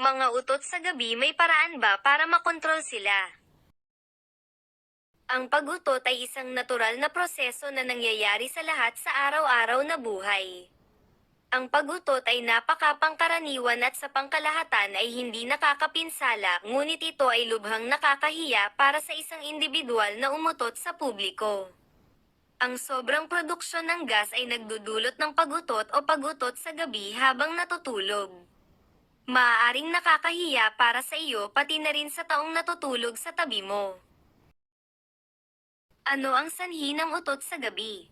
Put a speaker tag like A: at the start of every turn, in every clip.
A: Mga utot sa gabi may paraan ba para makontrol sila? Ang pagutot ay isang natural na proseso na nangyayari sa lahat sa araw-araw na buhay. Ang pagutot ay napakapangkaraniwan at sa pangkalahatan ay hindi nakakapinsala, ngunit ito ay lubhang nakakahiya para sa isang individual na umutot sa publiko. Ang sobrang produksyon ng gas ay nagdudulot ng pagutot o pagutot sa gabi habang natutulog. Maaaring nakakahiya para sa iyo pati na rin sa taong natutulog sa tabi mo. Ano ang sanhi ng utot sa gabi?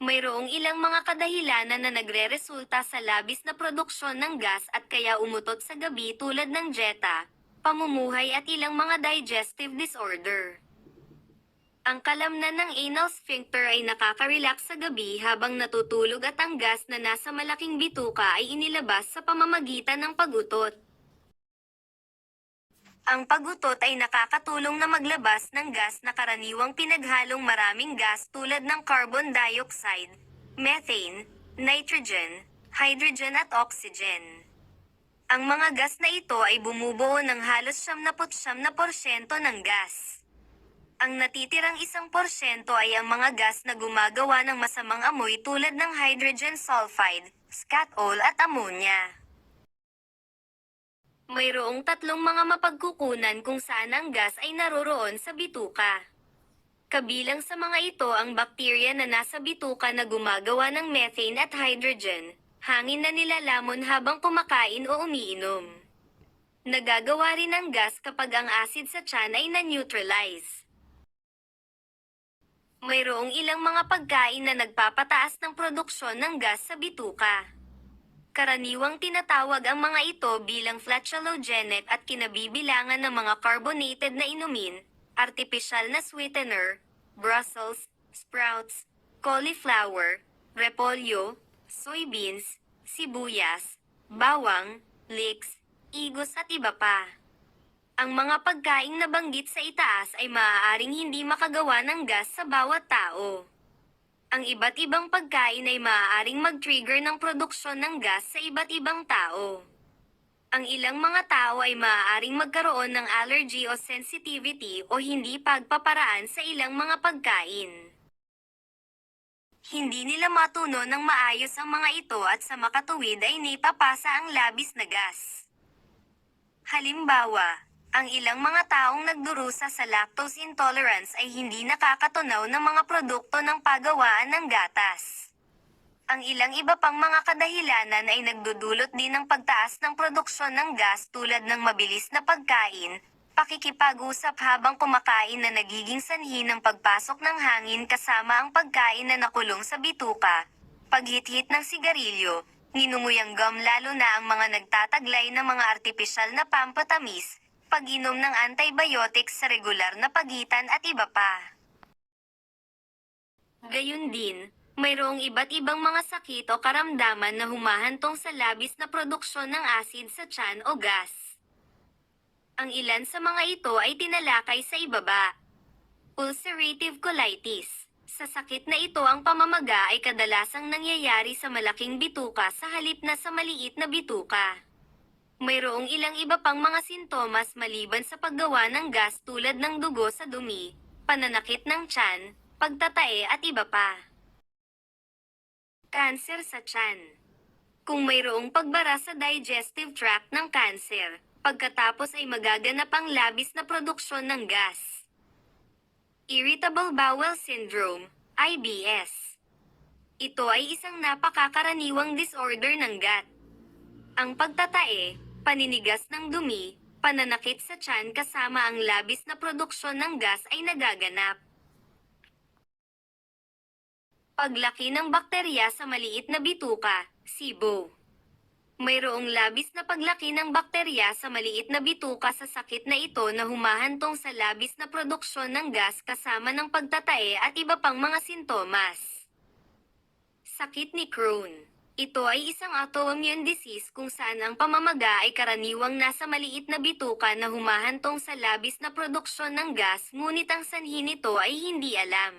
A: Mayroong ilang mga kadahilanan na nagre-resulta sa labis na produksyon ng gas at kaya umutot sa gabi tulad ng jeta, pamumuhay at ilang mga digestive disorder. Ang kalamnan ng anal sphincter ay nakaka-relax sa gabi habang natutulog at ang gas na nasa malaking bituka ay inilabas sa pamamagitan ng pagutot. Ang pagutot ay nakakatulong na maglabas ng gas na karaniwang pinaghalong maraming gas tulad ng carbon dioxide, methane, nitrogen, hydrogen at oxygen. Ang mga gas na ito ay bumubuo ng halos 79% ng gas. Ang natitirang isang porsyento ay ang mga gas na gumagawa ng masamang amoy tulad ng hydrogen sulfide, scatol at ammonia. Mayroong tatlong mga mapagkukunan kung saan ang gas ay naroroon sa bituka. Kabilang sa mga ito ang bakterya na nasa bituka na gumagawa ng methane at hydrogen, hangin na nilalamon habang kumakain o umiinom. Nagagawa rin ng gas kapag ang acid sa tiyan ay na-neutralize. Mayroong ilang mga pagkain na nagpapataas ng produksyon ng gas sa bituka. Karaniwang tinatawag ang mga ito bilang flatulogenic at kinabibilangan ng mga carbonated na inumin, artificial na sweetener, Brussels, sprouts, cauliflower, repolyo, soybeans, sibuyas, bawang, leeks, igos at iba pa. Ang mga pagkaing nabanggit sa itaas ay maaaring hindi makagawa ng gas sa bawat tao. Ang iba't ibang pagkain ay maaaring mag-trigger ng produksyon ng gas sa iba't ibang tao. Ang ilang mga tao ay maaaring magkaroon ng allergy o sensitivity o hindi pagpaparaan sa ilang mga pagkain. Hindi nila matuno ng maayos ang mga ito at sa makatuwid ay naipapasa ang labis na gas. Halimbawa, ang ilang mga taong nagdurusa sa lactose intolerance ay hindi nakakatunaw ng mga produkto ng pagawaan ng gatas. Ang ilang iba pang mga kadahilanan ay nagdudulot din ng pagtaas ng produksyon ng gas tulad ng mabilis na pagkain, pakikipag-usap habang kumakain na nagiging sanhi ng pagpasok ng hangin kasama ang pagkain na nakulong sa bituka, paghit-hit ng sigarilyo, ninunguyang gum lalo na ang mga nagtataglay ng mga artipisyal na pampatamis, pag-inom ng antibiotics sa regular na pagitan at iba pa. Gayun din, mayroong iba't ibang mga sakit o karamdaman na humahantong sa labis na produksyon ng asid sa tiyan o gas. Ang ilan sa mga ito ay tinalakay sa ibaba. Ulcerative colitis. Sa sakit na ito ang pamamaga ay kadalasang nangyayari sa malaking bituka sa halip na sa maliit na bituka. Mayroong ilang iba pang mga sintomas maliban sa paggawa ng gas tulad ng dugo sa dumi, pananakit ng tiyan, pagtatae at iba pa. Cancer sa tiyan. Kung mayroong pagbara sa digestive tract ng cancer, pagkatapos ay magaganap ang labis na produksyon ng gas. Irritable Bowel Syndrome, IBS. Ito ay isang napakakaraniwang disorder ng gut. Ang pagtatae, paninigas ng dumi, pananakit sa tiyan kasama ang labis na produksyon ng gas ay nagaganap. Paglaki ng bakterya sa maliit na bituka, SIBO. Mayroong labis na paglaki ng bakterya sa maliit na bituka sa sakit na ito na humahantong sa labis na produksyon ng gas kasama ng pagtatae at iba pang mga sintomas. Sakit ni Crohn. Ito ay isang autoimmune disease kung saan ang pamamaga ay karaniwang nasa maliit na bituka na humahantong sa labis na produksyon ng gas ngunit ang sanhi nito ay hindi alam.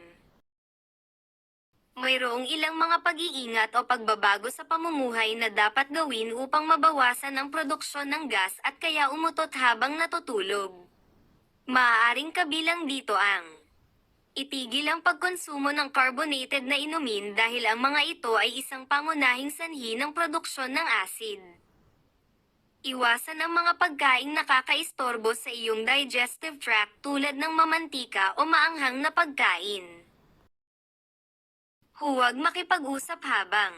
A: Mayroong ilang mga pag-iingat o pagbabago sa pamumuhay na dapat gawin upang mabawasan ang produksyon ng gas at kaya umutot habang natutulog. Maaaring kabilang dito ang Itigil ang pagkonsumo ng carbonated na inumin dahil ang mga ito ay isang pangunahing sanhi ng produksyon ng acid. Iwasan ang mga pagkaing nakakaistorbo sa iyong digestive tract tulad ng mamantika o maanghang na pagkain. Huwag makipag-usap habang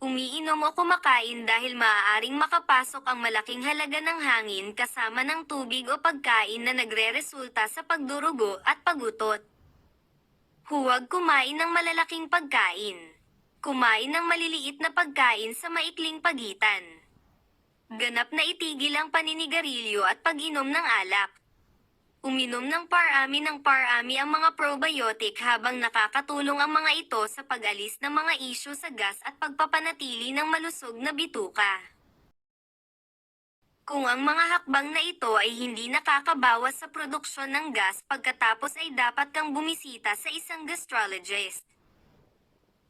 A: umiinom o kumakain dahil maaaring makapasok ang malaking halaga ng hangin kasama ng tubig o pagkain na nagre-resulta sa pagdurugo at pagutot. Huwag kumain ng malalaking pagkain. Kumain ng maliliit na pagkain sa maikling pagitan. Ganap na itigil ang paninigarilyo at pag-inom ng alak. Uminom ng parami ng parami ang mga probiotic habang nakakatulong ang mga ito sa pag-alis ng mga isyu sa gas at pagpapanatili ng malusog na bituka. Kung ang mga hakbang na ito ay hindi nakakabawas sa produksyon ng gas pagkatapos ay dapat kang bumisita sa isang gastrologist.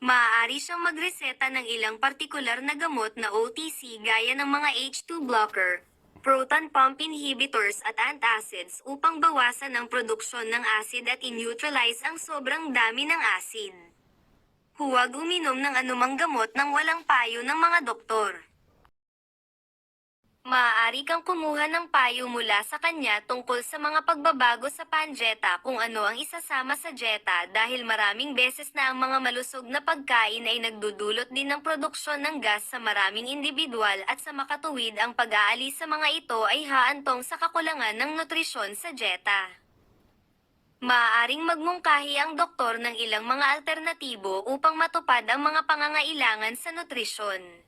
A: Maaari siyang magreseta ng ilang partikular na gamot na OTC gaya ng mga H2 blocker, proton pump inhibitors at antacids upang bawasan ang produksyon ng acid at in-neutralize ang sobrang dami ng acid. Huwag uminom ng anumang gamot nang walang payo ng mga doktor. Maaari kang kumuha ng payo mula sa kanya tungkol sa mga pagbabago sa panjeta kung ano ang isasama sa dieta dahil maraming beses na ang mga malusog na pagkain ay nagdudulot din ng produksyon ng gas sa maraming individual at sa makatuwid ang pag-aalis sa mga ito ay haantong sa kakulangan ng nutrisyon sa dieta. Maaaring magmungkahi ang doktor ng ilang mga alternatibo upang matupad ang mga pangangailangan sa nutrisyon.